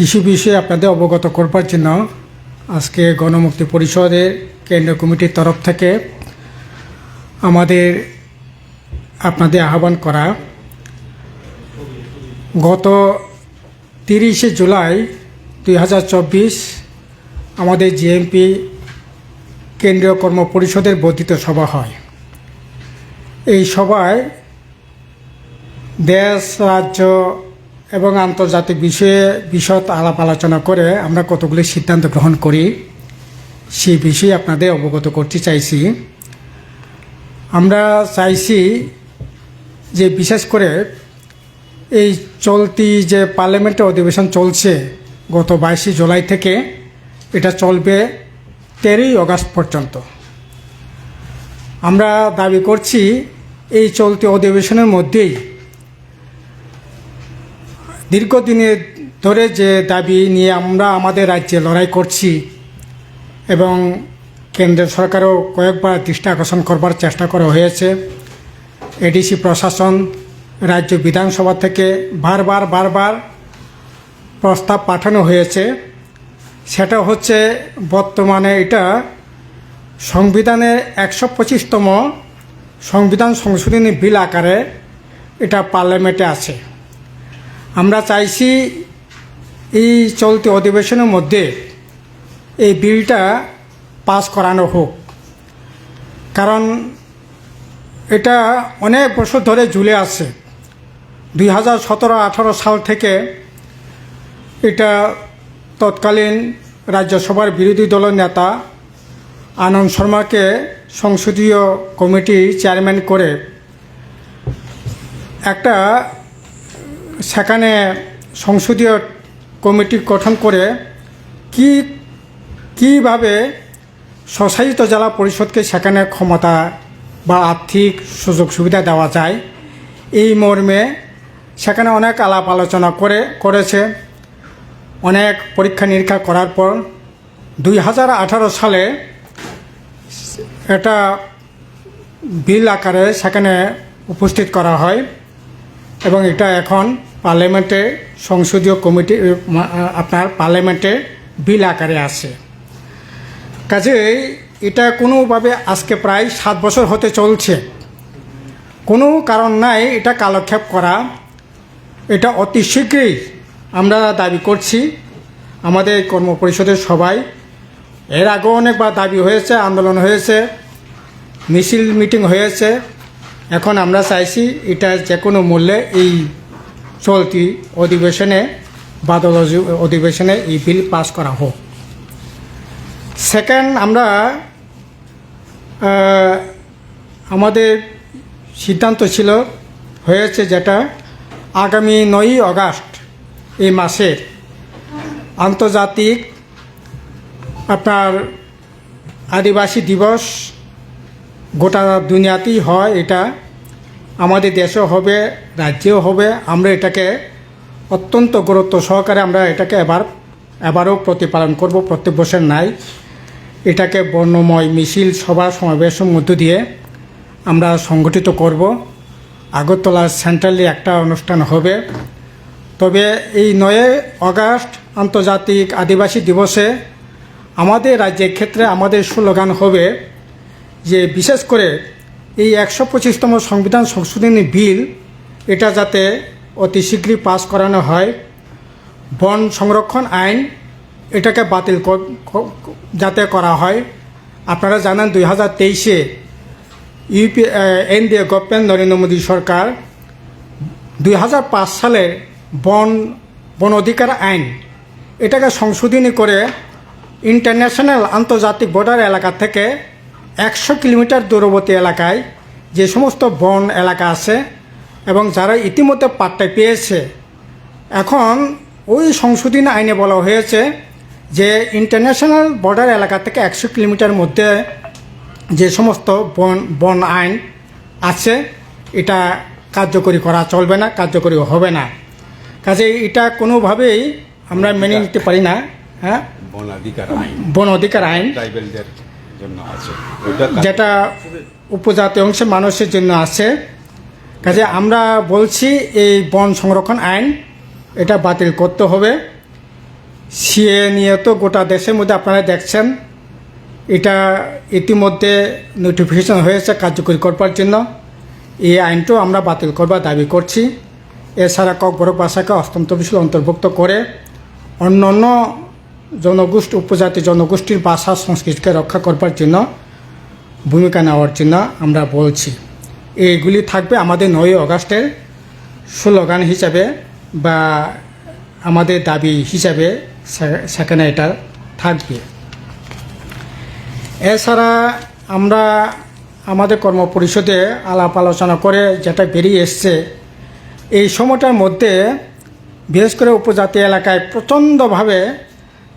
কৃষি বিষয়ে আপনাদের অবগত করবার জন্য আজকে গণমুক্তি পরিষদের কেন্দ্রীয় কমিটির তরফ থেকে আমাদের আপনাদের আহ্বান করা। গত তিরিশে জুলাই দুই হাজার চব্বিশ আমাদের জিএমপি কেন্দ্রীয় কর্ম পরিষদের বর্ধিত সভা হয়। এই সভায় দেশ, রাজ্য এবং আন্তর্জাতিক বিষয়ে বিশদ আলাপ আলোচনা করে আমরা কতগুলি সিদ্ধান্ত গ্রহণ করি, সেই বিষয়ে আপনাদের অবগত করতে চাইছি। আমরা চাইছি যে বিশেষ করে এই চলতি যে পার্লামেন্টের অধিবেশন চলছে গত বাইশে জুলাই থেকে, এটা চলবে তেরোই আগস্ট পর্যন্ত। আমরা দাবি করছি এই চলতি অধিবেশনের মধ্যেই দীর্ঘদিনের ধরে যে দাবি নিয়ে আমরা আমাদের রাজ্যে লড়াই করছি এবং কেন্দ্র সরকারও কয়েকবার দৃষ্টি আকর্ষণ করবার চেষ্টা করা হয়েছে। এডিসি প্রশাসন, রাজ্য বিধানসভা থেকে বারবার বারবার প্রস্তাব পাঠানো হয়েছে। সেটা হচ্ছে বর্তমানে এটা সংবিধানের একশো পঁচিশতম সংবিধান সংশোধনী বিল আকারে এটা পার্লামেন্টে আছে। আমরা চাইছি এই চলতি অধিবেশনের মধ্যে এই বিলটা পাস করানো হোক। কারণ এটা অনেক বছর ধরে ঝুলে আছে। দুই হাজার সতেরো সাল থেকে এটা তৎকালীন রাজ্যসভার বিরোধী দলের নেতা আনন্দ শর্মাকে সংসদীয় কমিটি চেয়ারম্যান করে একটা সেখানে সংসদীয় কমিটি গঠন করে কি, কীভাবে স্বশাসিত জেলা পরিষদকে সেখানে ক্ষমতা বা আর্থিক সুযোগ সুবিধা দেওয়া যায়, এই মর্মে সেখানে অনেক আলাপ আলোচনা করে, করেছে। অনেক পরীক্ষা নিরীক্ষা করার পর দুই হাজার আঠারো সালে এটা বিল আকারে সেখানে উপস্থিত করা হয় এবং এটা এখন পার্লামেন্টে সংসদীয় কমিটি আপনার পার্লামেন্টে বিল আকারে আছে। কাজেই এটা কোনোভাবে আজকে প্রায় সাত বছর হতে চলছে। কোনো কারণ নাই এটা কালক্ষেপ করা। এটা অতি শীঘ্রই আমরা দাবি করছি। আমাদের কর্মপরিষদের সবাই। এর আগেও অনেকবার দাবি হয়েছে, আন্দোলন হয়েছে, মিছিল মিটিং হয়েছে। এখন আমরা চাইছি এটা যে কোনো মূল্যে এই চলতি অধিবেশনে বাদল অধিবেশনে এই বিল পাস করা হোক। সেকেন্ড আমরা আমাদের সিদ্ধান্ত ছিল, হয়েছে যেটা আগামী নয়ই অগাস্ট এই মাসের আন্তর্জাতিক আপনার আদিবাসী দিবস গোটা দুনিয়াতেই হয় এটা। আমাদের দেশেও হবে, রাজ্যেও হবে। আমরা এটাকে অত্যন্ত গুরুত্ব সহকারে আমরা এটাকে এবার, এবারও প্রতিপালন করব। প্রত্যেক বছর নাই। এটাকে বর্ণময় মিছিল, সভা, সমাবেশের মধ্য দিয়ে আমরা সংগঠিত করব। আগরতলা সেন্ট্রালি একটা অনুষ্ঠান হবে। তবে এই নয় অগাস্ট আন্তর্জাতিক আদিবাসী দিবসে আমাদের রাজ্যের ক্ষেত্রে আমাদের স্লোগান হবে যে, বিশেষ করে এই একশো পঁচিশতম সংবিধান সংশোধনী বিল, এটা যাতে অতি শীঘ্রই পাস করানো হয়। বন সংরক্ষণ আইন, এটাকে বাতিল যাতে করা হয়। আপনারা জানেন দুই হাজার তেইশে UP NDA government Narendra Modi সরকার দুই হাজার পাঁচ সালের বন বন অধিকার আইন, এটাকে সংশোধনী করে ইন্টারন্যাশনাল আন্তর্জাতিক বর্ডার এলাকা থেকে একশো কিলোমিটার দূরবর্তী এলাকায় যে সমস্ত বন এলাকা আছে এবং যারা ইতিমধ্যে পাট্টায় পেয়েছে এখন ওই সংশোধনী আইনে বলা হয়েছে যে ইন্টারন্যাশনাল বর্ডার এলাকা থেকে একশো কিলোমিটার মধ্যে যে সমস্ত বন বন আইন আছে এটা কার্যকরী করা চলবে না কার্যকরী হবে না। কাজে এটা কোনোভাবেই আমরা মেনে নিতে পারি না হ্যাঁ? বনাধিকার আইন। বন অধিকার আইন। যেটা উপজাতি অংশের মানুষের জন্য আছে। কাজে আমরা বলছি এই বন সংরক্ষণ আইন, এটা বাতিল করতে হবে। সিএ নিয়ে তো গোটা দেশের মধ্যে আপনারা দেখছেন, এটা ইতিমধ্যে নোটিফিকেশন হয়েছে কার্যকরী করবার জন্য। এই আইনটাও আমরা বাতিল করবার দাবি করছি। এছাড়া ককবরক ভাষাকে অস্তন্ত বিষয় অন্তর্ভুক্ত করে অন্য অন্য জনগোষ্ঠী, উপজাতি জনগোষ্ঠীর ভাষা সংস্কৃতিকে রক্ষা করবার জন্য, ভূমিকা নেওয়ার জন্য আমরা বলছি। এইগুলি থাকবে আমাদের নয় অগাস্টের স্লোগান হিসাবে বা আমাদের দাবি হিসাবে সেখানে এটা থাকবে। এছাড়া আমরা আমাদের কর্মপরিষদে আলাপ আলোচনা করে যেটা বেরিয়ে এসছে, এই সময়টার মধ্যে বিশেষ করে উপজাতি এলাকায় প্রচণ্ডভাবে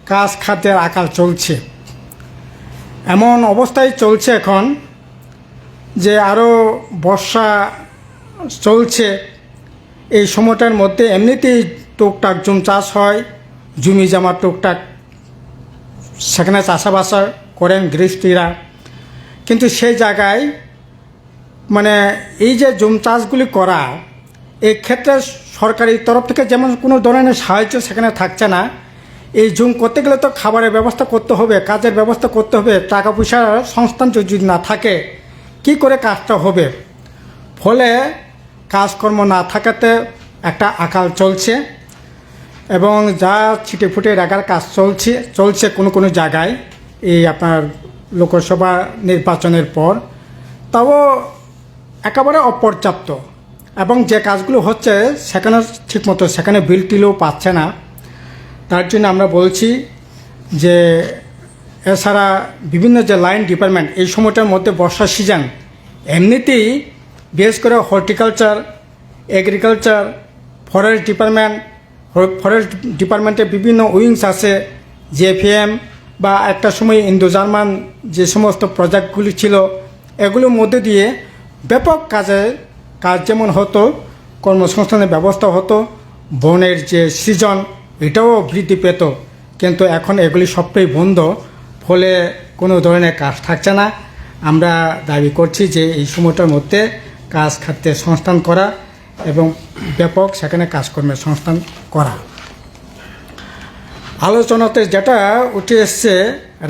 কাজ খাদ্যের আকাল চলছে। এমন অবস্থায় চলছে এখন যে আরও বর্ষা চলছে। এই সময়টার মধ্যে এমনিতেই টুকটাক জুম চাষ হয়, জমি জামা টুকটাক। সেখানে চাষাবাসা করেন গৃহস্থীরা। কিন্তু সেই জায়গায় মানে এই যে জুম চাষগুলি করা এই ক্ষেত্রে সরকারি তরফ থেকে যেমন কোনো ধরনের সাহায্য সেখানে থাকছে না এই জুম করতে গেলে তো খাবারের ব্যবস্থা করতে হবে, কাজের ব্যবস্থা করতে হবে টাকা পয়সার সংস্থান যদি না থাকে, কি করে কাজটা হবে? ফলে কাজকর্ম না থাকাতে একটা আকাল চলছে এবং যা ছিটে ফুটে রাখার কাজ চলছে চলছে কোনো কোনো জায়গায়। এই আপনার লোকসভা নির্বাচনের পর তাও একেবারে অপর্যাপ্ত এবং যে কাজগুলো হচ্ছে সেখানে ঠিকমতো সেখানে বিল টিলও পাচ্ছে না। তার জন্য আমরা বলছি যে এছাড়া বিভিন্ন যে লাইন ডিপার্টমেন্ট এই সময়টার মধ্যে বর্ষার সিজন এমনিতেই বিশেষ করে horticulture agriculture forest department forest ডিপার্টমেন্টে বিভিন্ন উইংস আছে জেফিএম বা একটা সময় ইন্দো জার্মান যে সমস্ত প্রজেক্টগুলি ছিল, এগুলোর মধ্যে দিয়ে ব্যাপক কাজে, কাজ যেমন হতো, কর্মসংস্থানের ব্যবস্থা হতো, বনের যে সৃজন এটাও বৃদ্ধি পেত, কিন্তু এখন এগুলি সবটাই বন্ধ, ফলে কোনো ধরনের কাজ থাকছে না। আমরা দাবি করছি যে এই সময়টার মধ্যে কাজ খাদ্যে সংস্থান করা এবং ব্যাপক সেখানে কাজকর্মের সংস্থান করা। আলোচনাতে যেটা উঠে এসছে,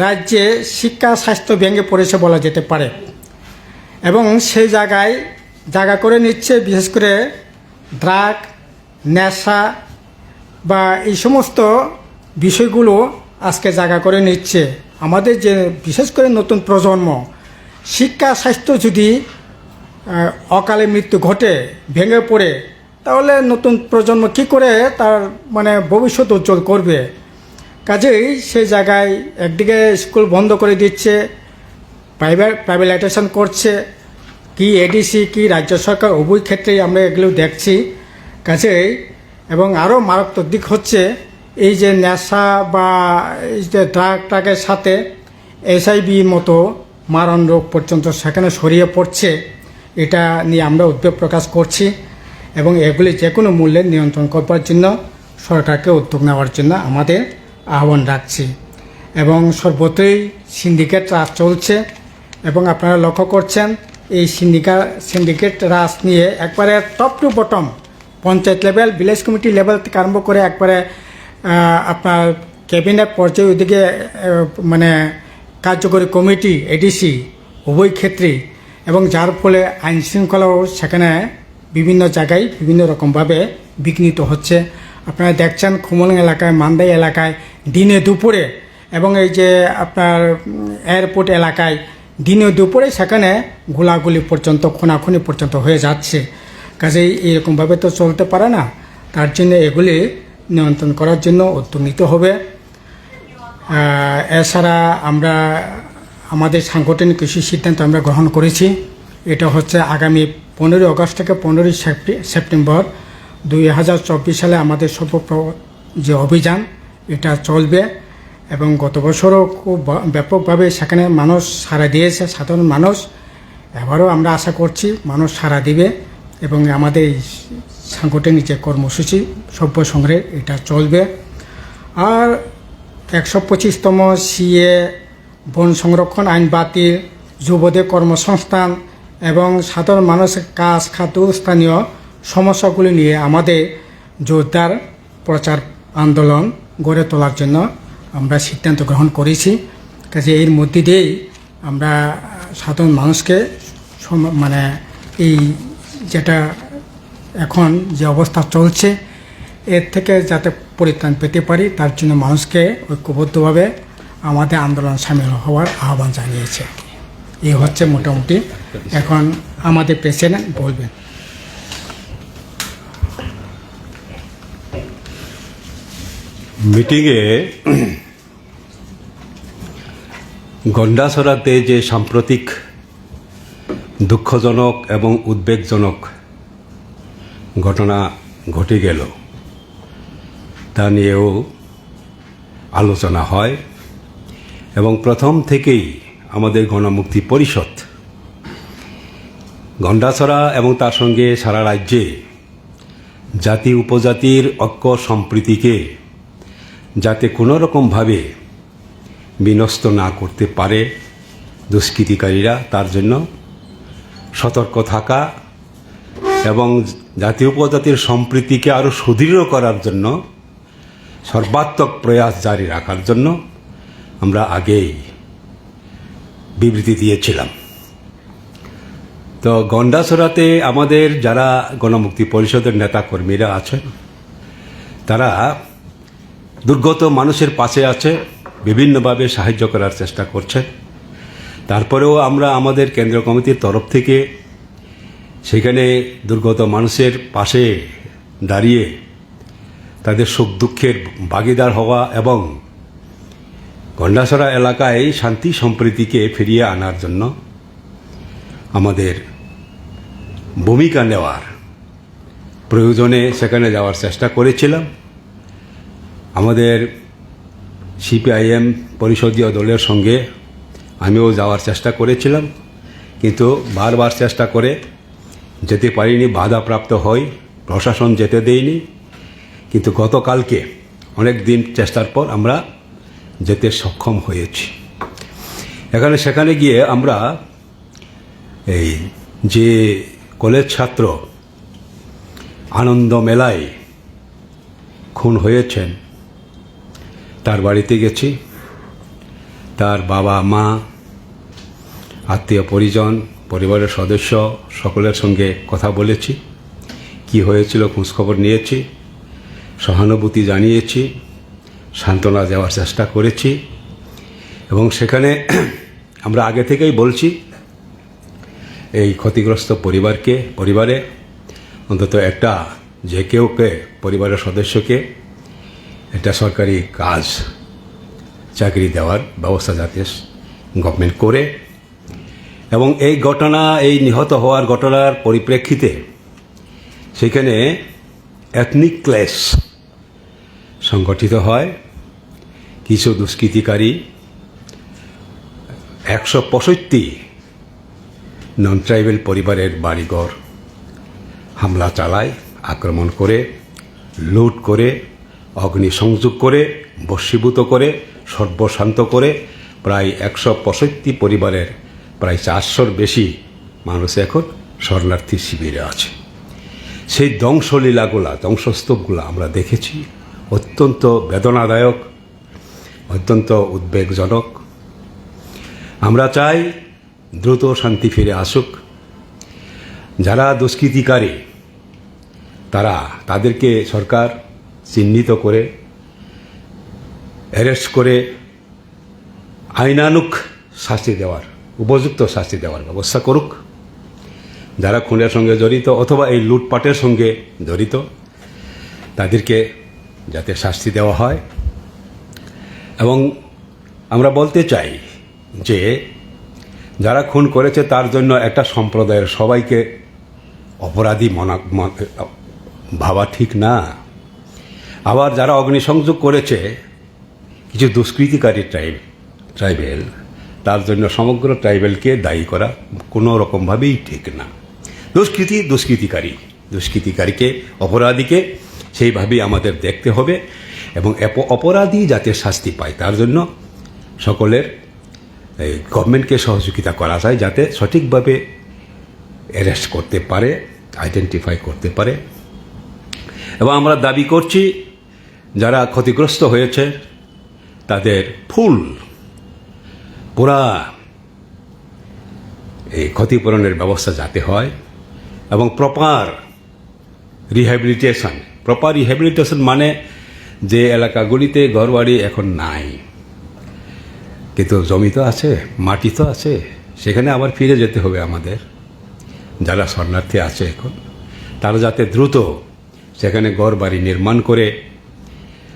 রাজ্যে শিক্ষা স্বাস্থ্য ভেঙে পড়েছে বলা যেতে পারে। এবং সেই জায়গায় জায়গা করে নিচ্ছে, বিশেষ করে ড্রাগ, নেশা বা এই সমস্ত বিষয়গুলো আজকে জায়গা করে নিচ্ছে। আমাদের যে, বিশেষ করে নতুন প্রজন্ম, শিক্ষা, স্বাস্থ্য যদি অকালে মৃত্যু ঘটে, ভেঙে পড়ে, তাহলে নতুন প্রজন্ম কি করে তার মানে ভবিষ্যৎ উজ্জ্বল করবে? কাজেই সেই জায়গায় একদিকে স্কুল বন্ধ করে দিচ্ছে প্রাইভেট প্রাইভেটাইজেশন করছে, কি এডিসি কি রাজ্য সরকার, উভয় ক্ষেত্রেই আমরা এগুলো দেখছি। কাজেই এবং আরও মারাত্মক দিক হচ্ছে এই যে নেশা বা এই যে ড্রাগ ট্রাগের সাথে এসআইবি মতো মারণ রোগ পর্যন্ত সেখানে ছড়িয়ে পড়ছে, এটা নিয়ে আমরা উদ্বেগ প্রকাশ করছি এবং এগুলি যে কোনো মূল্যে নিয়ন্ত্রণ করবার জন্য সরকারকে উদ্যোগ নেওয়ার জন্য আমাদের আহ্বান রাখছি। এবং সর্বত্রই সিন্ডিকেট রাজ চলছে এবং আপনারা লক্ষ্য করছেন, এই সিন্ডিকা সিন্ডিকেট রাজ নিয়ে একবারে top to bottom panchayat level, village committee level থেকে আরম্ভ করে একবারে আপনার ক্যাবিনেট পর্যায়ে ওইদিকে মানে কার্যকরী কমিটি এডিসি উভয় ক্ষেত্রেই এবং যার ফলে আইন শৃঙ্খলাও সেখানে বিভিন্ন জায়গায় বিভিন্ন রকমভাবে বিঘ্নিত হচ্ছে। আপনারা দেখছেন খুমলং এলাকায়, মান্দাই এলাকায় দিনে দুপুরে এবং এই যে আপনার এয়ারপোর্ট এলাকায় দিনে দুপুরে সেখানে গোলাগুলি পর্যন্ত, খুনাখুনি পর্যন্ত হয়ে যাচ্ছে। কাজেই এরকমভাবে তো চলতে পারে না। তার জন্য এগুলি নিয়ন্ত্রণ করার জন্য উদ্যোগ নিতে হবে এছাড়া আমরা, আমাদের সাংগঠনিক কৃষি সিদ্ধান্ত আমরা গ্রহণ করেছি। এটা হচ্ছে আগামী পনেরোই আগস্ট থেকে পনেরোই সেপ্টে- সেপ্টেম্বর দুই হাজার চব্বিশ সালে আমাদের সর্বপ্র যে অভিযান, এটা চলবে এবং গত বছরও খুব ব্যাপকভাবে সেখানে মানুষ সাড়া দিয়েছে, সাধারণ মানুষ। এবারও আমরা আশা করছি মানুষ সাড়া দিবে। এবং আমাদের এই সাংগঠনিক যে কর্মসূচি সভ্য সংগ্রহে এটা চলবে। আর একশো পঁচিশতম সিএ বন সংরক্ষণ আইন বাতিল, যুবদের কর্মসংস্থান এবং সাধারণ মানুষের কাজ, খাদ্য স্থানীয় সমস্যাগুলি নিয়ে আমাদের জোরদার প্রচার আন্দোলন গড়ে তোলার জন্য আমরা সিদ্ধান্ত গ্রহণ করেছি। কাজে এর মধ্যে দিয়েই আমরা সাধারণ মানুষকে মানে এই যেটা এখন যে অবস্থা চলছে, এর থেকে যাতে পরিত্রাণ পেতে পারি, তার জন্য মানুষকে ঐক্যবদ্ধভাবে আমাদের আন্দোলন সামিল হওয়ার আহ্বান জানিয়েছে। এই হচ্ছে মোটামুটি এখন আমাদের প্রেসিডেন্ট বলবেন মিটিংয়ে গন্ডাসরাতে যে সাম্প্রতিক দুঃখজনক এবং উদ্বেগজনক ঘটনা ঘটে গেল। তা নিয়েও আলোচনা হয় এবং প্রথম থেকেই আমাদের গণমুক্তি পরিষদ গন্ডাছড়া এবং তার সঙ্গে সারা রাজ্যে জাতি উপজাতির ঐক্য সম্প্রীতিকে যাতে কোনো রকমভাবে বিনষ্ট না করতে পারে দুষ্কৃতিকারীরা, তার জন্য সতর্ক থাকা এবং জাতীয় উপজাতির সম্প্রীতিকে আরও সুদৃঢ় করার জন্য সর্বাত্মক প্রয়াস জারি রাখার জন্য আমরা আগেই বিবৃতি দিয়েছিলাম। তো গন্ডাছড়াতে আমাদের যারা গণমুক্তি পরিষদের নেতাকর্মীরা আছেন, তারা দুর্গত মানুষের পাশে আছে, বিভিন্নভাবে সাহায্য করার চেষ্টা করছে তারপরেও আমরা আমাদের কেন্দ্র কমিটির তরফ থেকে সেখানে দুর্গত মানুষের পাশে দাঁড়িয়ে তাদের সুখ দুঃখের ভাগিদার হওয়া এবং গন্ডাছড়া এলাকায় শান্তি সম্প্রীতিকে ফিরিয়ে আনার জন্য আমাদের ভূমিকা নেওয়ার প্রয়োজনে সেখানে যাওয়ার চেষ্টা করেছিলাম। আমাদের সিপিআইএম পরিষদীয় দলের সঙ্গে আমিও যাওয়ার চেষ্টা করেছিলাম, কিন্তু বারবার চেষ্টা করে যেতে পারিনি, বাধাপ্রাপ্ত হই, প্রশাসন যেতে দেয়নি কিন্তু গতকালকে অনেক দিন চেষ্টার পর আমরা যেতে সক্ষম হয়েছি। এখানে সেখানে গিয়ে আমরা এই যে কলেজ ছাত্র আনন্দ মেলায় খুন হয়েছেন, তার বাড়িতে গেছি। তার বাবা মা আত্মীয় পরিজন, পরিবারের সদস্য, সকলের সঙ্গে কথা বলেছি। কি হয়েছিল খোঁজখবর নিয়েছি। সহানুভূতি জানিয়েছি। সান্ত্বনা দেওয়ার চেষ্টা করেছি। এবং সেখানে আমরা আগে থেকেই বলছি, এই ক্ষতিগ্রস্ত পরিবারকে, পরিবারে, অন্তত একটা যে কেউকে, পরিবারের সদস্যকে, একটা সরকারি কাজ, চাকরি দেওয়ার ব্যবস্থা যাতে গভর্নমেন্ট করে। এবং এই ঘটনা, এই নিহত হওয়ার ঘটনার পরিপ্রেক্ষিতে সেখানে এথনিক ক্লেশ সংগঠিত হয়। কিছু দুষ্কৃতিকারী একশো পঁয়ষট্টি নন ট্রাইবেল পরিবারের বাড়িঘর হামলা চালায়, আক্রমণ করে, লুট করে, অগ্নিসংযোগ করে, বশীভূত করে, সর্বশান্ত করে, প্রায় একশো পঁয়ষট্টি পরিবারের প্রায় চারশোর বেশি মানুষ এখন শরণার্থী শিবিরে আছে। সেই ধ্বংসলীলাগুলা, ধ্বংসস্তূপগুলো আমরা দেখেছি। অত্যন্ত বেদনাদায়ক, অত্যন্ত উদ্বেগজনক। আমরা চাই দ্রুত শান্তি ফিরে আসুক। যারা দুষ্কৃতিকারী, তারা তাদেরকে সরকার চিহ্নিত করে, অ্যারেস্ট করে আইনানুক শাস্তি দেওয়ার উপযুক্ত শাস্তি দেওয়ার ব্যবস্থা করুক। যারা খুনের সঙ্গে জড়িত অথবা এই লুটপাটের সঙ্গে জড়িত, তাদেরকে যাতে শাস্তি দেওয়া হয়। এবং আমরা বলতে চাই যে, যারা খুন করেছে তার জন্য একটা সম্প্রদায়ের সবাইকে অপরাধী মনা ভাবা ঠিক না। আবার যারা অগ্নিসংযোগ করেছে, কিছু দুষ্কৃতিকারী ট্রাইব ট্রাইবেল তার জন্য সমগ্র ট্রাইবেলকে দায়ী করা কোনো রকমভাবেই ঠিক না। দুষ্কৃতি দুষ্কৃতিকারী। দুষ্কৃতিকারীকে, অপরাধীকে সেইভাবেই আমাদের দেখতে হবে এবং অপরাধী যাতে শাস্তি পায়, তার জন্য সকলের গভর্নমেন্টকে সহযোগিতা করা যায় যাতে সঠিকভাবে অ্যারেস্ট করতে পারে, আইডেন্টিফাই করতে পারে। এবং আমরা দাবি করছি, যারা ক্ষতিগ্রস্ত হয়েছে, তাদের ফুল পুরা এই ক্ষতিপূরণের ব্যবস্থা যাতে হয় এবং প্রপার রিহ্যাবিলিটেশন প্রপার রিহ্যাবিলিটেশন মানে যে এলাকাগুলিতে ঘরবাড়ি এখন নাই। কিন্তু জমি তো আছে, মাটি তো আছে, সেখানে আবার ফিরে যেতে হবে আমাদের। যারা শরণার্থী আছে এখন, তারা যাতে দ্রুত সেখানে ঘর বাড়ি নির্মাণ করে,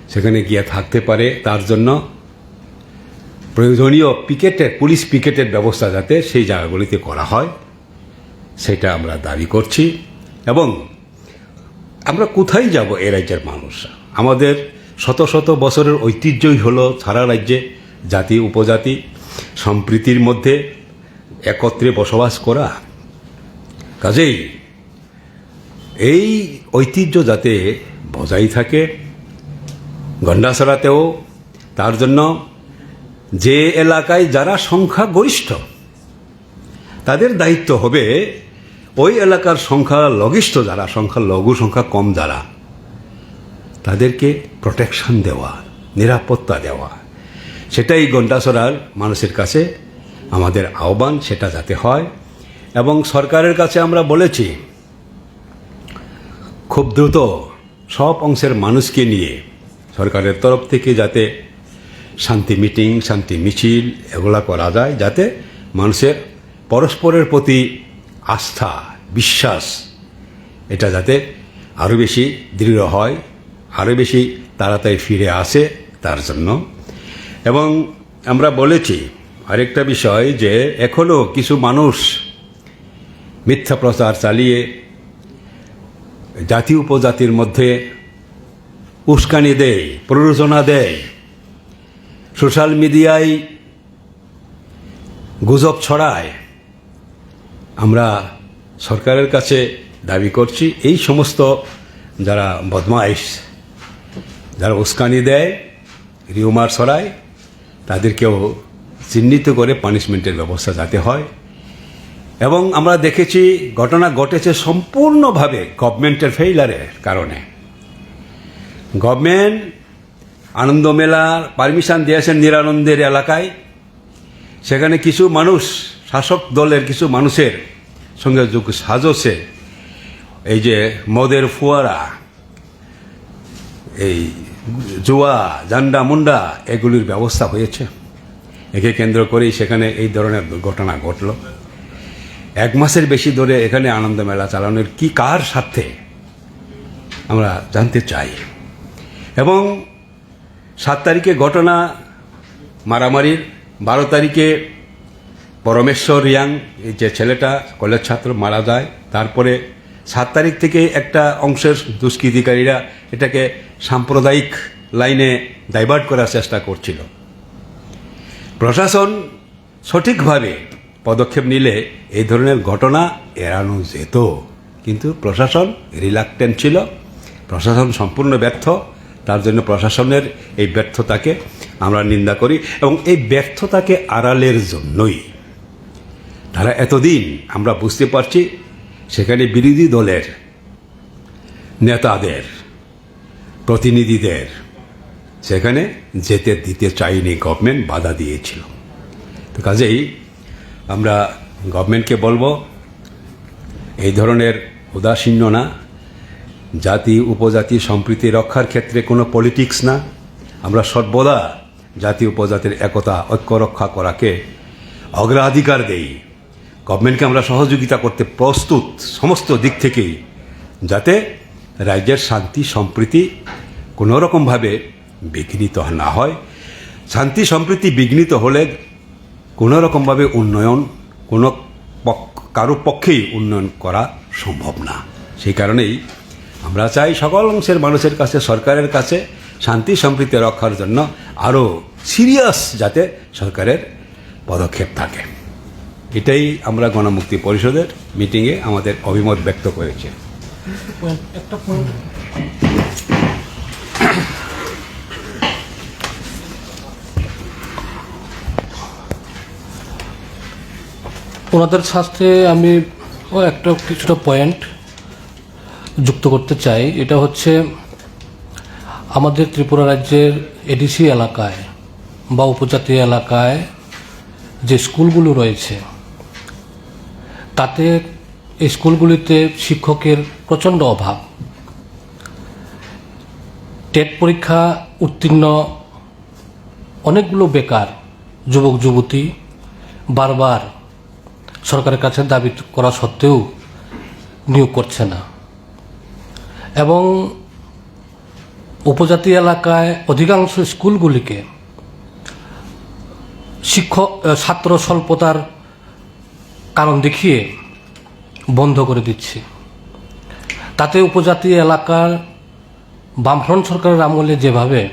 সেখানে গিয়ে থাকতে পারে, তার জন্য প্রয়োজনীয় পিকেটের পুলিশ পিকেটের ব্যবস্থা যাতে সেই জায়গাগুলিতে করা হয়, সেটা আমরা দাবি করছি। এবং আমরা কোথায় যাব এ রাজ্যের মানুষ আমাদের শত শত বছরের ঐতিহ্যই হলো সারা রাজ্যে জাতি, উপজাতি, সম্প্রীতির মধ্যে একত্রে বসবাস করা। কাজেই এই ঐতিহ্য যাতে বজায় থাকে গন্ডাছড়াতেও তার জন্য যে এলাকায় যারা সংখ্যা গরিষ্ঠ তাদের দায়িত্ব হবে ওই এলাকার সংখ্যা লঘিষ্ঠ যারা সংখ্যা লঘু সংখ্যা কম যারা, তাদেরকে প্রোটেকশন দেওয়া, নিরাপত্তা দেওয়া। সেটাই গন্ডাছড়ার মানুষের কাছে আমাদের আহ্বান, সেটা যাতে হয়। এবং সরকারের কাছে আমরা বলেছি, খুব দ্রুত সব অংশের মানুষকে নিয়ে সরকারের তরফ থেকে যাতে শান্তি মিটিং, শান্তি মিছিল এগুলা করা যায় যাতে মানুষের পরস্পরের প্রতি আস্থা, বিশ্বাস, এটা যাতে আরও বেশি দৃঢ় হয় আরও বেশি তাড়াতাড়ি ফিরে আসে তার জন্য। এবং আমরা বলেছি আরেকটা বিষয় যে এখনও কিছু মানুষ মিথ্যা প্রচার চালিয়ে জাতি উপজাতির মধ্যে উস্কানি দেয়, প্ররোচনা দেয় সোশ্যাল মিডিয়ায় গুজব ছড়ায়। আমরা সরকারের কাছে দাবি করছি, এই সমস্ত যারা বদমাইশ, যারা উস্কানি দেয়, রিউমার ছড়ায়, তাদেরকেও চিহ্নিত করে পানিশমেন্টের ব্যবস্থা যাতে হয়। এবং আমরা দেখেছি ঘটনা ঘটেছে সম্পূর্ণভাবে গভর্নমেন্টের ফেইলারের কারণে। গভর্নমেন্ট আনন্দ মেলার পারমিশন দিয়েছেন নিরানন্দের এলাকায়। সেখানে কিছু মানুষ, শাসক দলের কিছু মানুষের সঙ্গে যোগ সাজসে এই যে মদের ফুয়ারা, এই জুয়া, জান্ডা, মুন্ডা, এগুলির ব্যবস্থা হয়েছে। একে কেন্দ্র করেই সেখানে এই ধরনের দুর্ঘটনা ঘটল। এক মাসের বেশি ধরে এখানে আনন্দ মেলা চালানোর কি কার স্বার্থে আমরা জানতে চাই। এবং সাত তারিখে ঘটনা মারামারির, বারো তারিখে পরমেশ্বর রিয়াং যে ছেলেটা, কলেজ ছাত্র, মারা যায়। তারপরে সাত তারিখ থেকে একটা অংশের দুষ্কৃতিকারীরা এটাকে সাম্প্রদায়িক লাইনে ডাইভার্ট করার চেষ্টা করছিল। প্রশাসন সঠিকভাবে পদক্ষেপ নিলে এই ধরনের ঘটনা এড়ানো যেত। কিন্তু প্রশাসন রিলাক্টেন্ট ছিল, প্রশাসন সম্পূর্ণ ব্যর্থ তার জন্য প্রশাসনের এই ব্যর্থতাকে আমরা নিন্দা করি এবং এই ব্যর্থতাকে আড়ালের জন্যই। তারা এতদিন আমরা বুঝতে পারছি সেখানে বিরোধী দলের নেতাদের, প্রতিনিধিদের সেখানে যেতে দিতে চাইনি গভর্নমেন্ট বাধা দিয়েছিল। তো কাজেই আমরা গভর্নমেন্টকে বলব, এই ধরনের উদাসীন্য না জাতি, উপজাতি সম্প্রীতি রক্ষার ক্ষেত্রে কোনো পলিটিক্স না। আমরা সর্বদা জাতি, উপজাতির একতা, ঐক্য রক্ষা করাকে অগ্রাধিকার দেই। গভর্নমেন্টকে আমরা সহযোগিতা করতে প্রস্তুত সমস্ত দিক থেকেই, যাতে রাজ্যের শান্তি, সম্প্রীতি কোনো রকমভাবে বিঘ্নিত না হয়। শান্তি, সম্প্রীতি বিঘ্নিত হলে কোনো রকমভাবে উন্নয়ন, কোনো কারও পক্ষেই উন্নয়ন করা সম্ভব না। সেই কারণেই আমরা চাই সকল অংশের মানুষের কাছে, সরকারের কাছে শান্তি সম্প্রীতি রক্ষার জন্য আরও সিরিয়াস যাতে সরকারের পদক্ষেপ থাকে। এটাই আমরা গণমুক্তি পরিষদের মিটিংয়ে আমাদের অভিমত ব্যক্ত করেছি। ওনাদের স্বাস্থ্যে আমি একটা কিছুটা পয়েন্ট যুক্ত করতে চাই, এটা হচ্ছে আমাদের ত্রিপুরা রাজ্যের এডিসি এলাকায় বা উপজাতি এলাকায় যে স্কুলগুলো রয়েছে, তাতে এই স্কুলগুলিতে শিক্ষকের প্রচণ্ড অভাব। টেট পরীক্ষা উত্তীর্ণ অনেকগুলো বেকার যুবক, যুবতী বারবার সরকারের কাছে দাবি করা সত্ত্বেও নিয়োগ করছে না। এবং উপজাতি এলাকায় অধিকাংশ স্কুলগুলিকে শিক্ষক ছাত্র স্বল্পতার কারণ দেখিয়ে বন্ধ করে দিচ্ছে। তাতে উপজাতি এলাকার বামফ্রন্ট সরকারের আমলে যেভাবে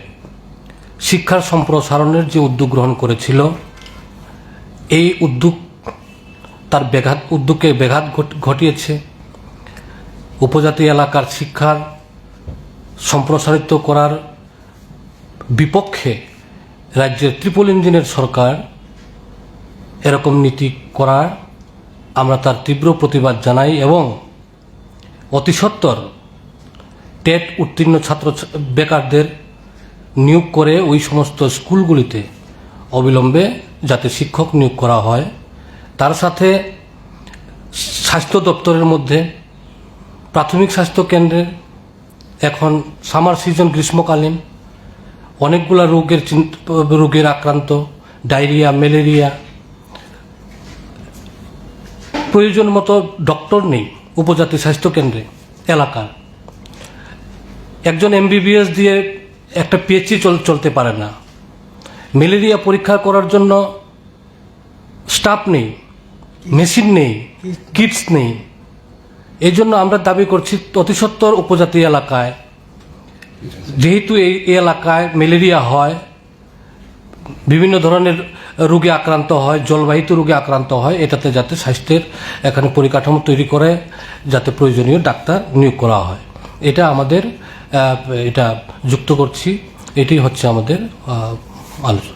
শিক্ষার সম্প্রসারণের যে উদ্যোগ গ্রহণ করেছিল, এই উদ্যোগ তার ব্যাঘাত উদ্যোগকে ব্যাঘাত ঘট- ঘটিয়েছে। উপজাতি এলাকার শিক্ষার সম্প্রসারিত করার বিপক্ষে রাজ্যের ত্রিপল ইঞ্জিনের সরকার এরকম নীতি করার আমরা তার তীব্র প্রতিবাদ জানাই এবং অতি সত্বর টেট উত্তীর্ণ ছাত্র বেকারদের নিয়োগ করে ওই সমস্ত স্কুলগুলিতে অবিলম্বে যাতে শিক্ষক নিয়োগ করা হয়। তার সাথে স্বাস্থ্য দপ্তরের মধ্যে প্রাথমিক স্বাস্থ্য কেন্দ্রের এখন সামার সিজন গ্রীষ্মকালীন। অনেকগুলা রোগের রোগের আক্রান্ত, ডায়রিয়া, ম্যালেরিয়া। প্রয়োজন মতো ডক্টর নেই উপজাতি স্বাস্থ্য কেন্দ্রে, এলাকার। একজন এমবিবিএস দিয়ে একটা পিএইচসি চল, চলতে পারে না। ম্যালেরিয়া পরীক্ষা করার জন্য স্টাফ নেই, মেশিন নেই, কিটস নেই। এই জন্য আমরা দাবি করছি অতিসত্বর উপজাতি এলাকায়। যেহেতু এই এলাকায় ম্যালেরিয়া হয়, বিভিন্ন ধরনের রোগে আক্রান্ত হয়, জলবাহিত রোগে আক্রান্ত হয়, এটাতে যাতে স্বাস্থ্যের এখানে পরিকাঠামো তৈরি করে, যাতে প্রয়োজনীয় ডাক্তার নিয়োগ করা হয়। এটা আমাদের এটা যুক্ত করছি। এটি হচ্ছে আমাদের আলোচনা।